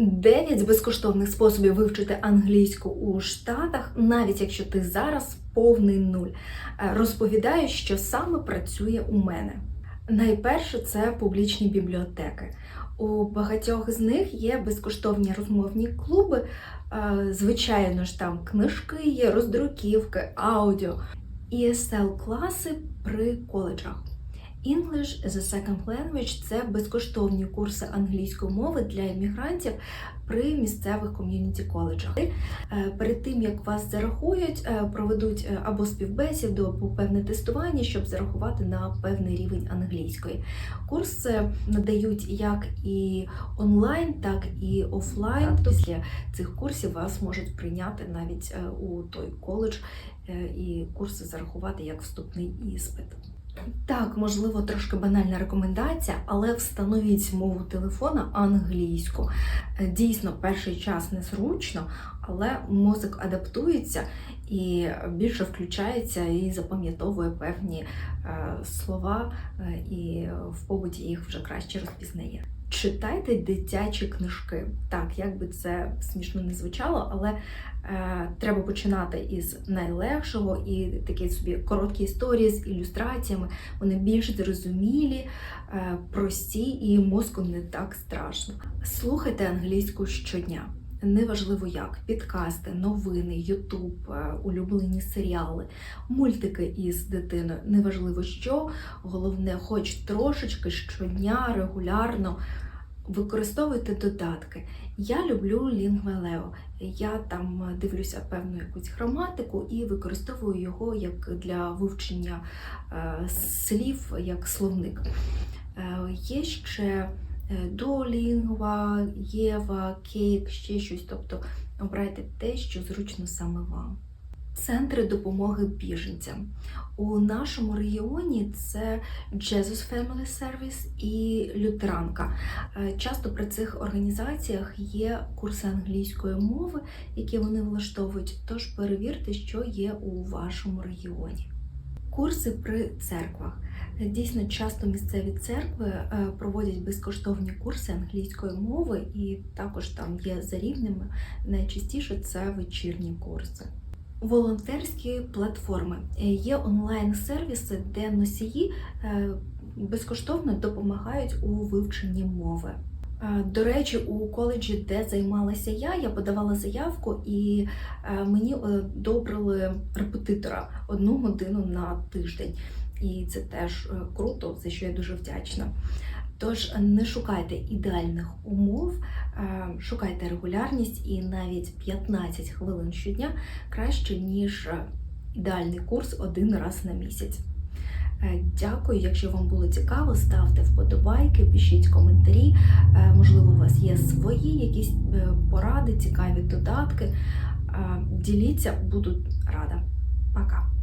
Дев'ять безкоштовних способів вивчити англійську у Штатах, навіть якщо ти зараз повний нуль. Е, Розповідаю, що саме працює у мене. Найперше це публічні бібліотеки. У багатьох з них є безкоштовні розмовні клуби. Е, Звичайно ж, там книжки є, роздруківки, аудіо, ESL класи при коледжах. English as a Second Language це безкоштовні курси англійської мови для іммігрантів при місцевих ком'юніті коледжах. Е, Перед тим як вас зарахують, е, проведуть е, або співбесіду, або певне тестування, щоб зарахувати на певний рівень англійської. Курси надають як і онлайн, так і офлайн. Після цих курсів вас можуть прийняти навіть у той коледж і курси зарахувати як вступний іспит. Так, можливо, трошки банальна рекомендація, але встановіть мову телефона англійську. Е, Дійсно, перший час незручно, але мозок адаптується і більше включається і запам'ятовує певні е, слова, е, і в побуті їх вже краще розпізнає. Читайте дитячі книжки. Так, як би це смішно не звучало, але е, треба починати із найлегшого і такі собі короткі історії з ілюстраціями. Вони більш зрозумілі, е, прості і мозку не так страшно. Слухайте англійську щодня. Неважливо як, підкасти, новини, Ютуб, е, улюблені серіали, мультики із дитиною. Неважливо що, головне, хоч трошечки щодня, регулярно використовуйте додатки. Я люблю Lingua Я там дивлюся певну якусь граматику і використовую його як для вивчення е, слів, як словник. Е, Є ще е, Duolingo, Єва, Кейк, ще щось. Тобто обирайте те, що зручно саме вам. Центри допомоги біженцям. У нашому регіоні це Jesus Family Service і Лютеранка. Е, Часто при цих організаціях є курси англійської мови, які вони влаштовують. Тож перевірте, що є у вашому регіоні. Курси при церквах. Дійсно, часто місцеві церкви е, проводять безкоштовні курси англійської мови, і також там є за рівнями. Найчастіше це вечірні курси. Волонтерські платформи Е, є онлайн-сервіси, де носії е, безкоштовно допомагають у вивченні мови. Е, До речі, у коледжі, де займалася я, я подавала заявку і е, мені одобрили репетитора одну годину на тиждень. І це теж е, круто, за що я дуже вдячна. Тож не шукайте ідеальних умов, е, шукайте регулярність і навіть 15 хвилин щодня краще, ніж е, ідеальний курс один раз на місяць. Е, Дякую, якщо вам було цікаво, ставте вподобайки, пишіть коментарі. Е, Можливо, у вас є свої якісь е, поради, цікаві додатки. Діліться, буду рада. Пока!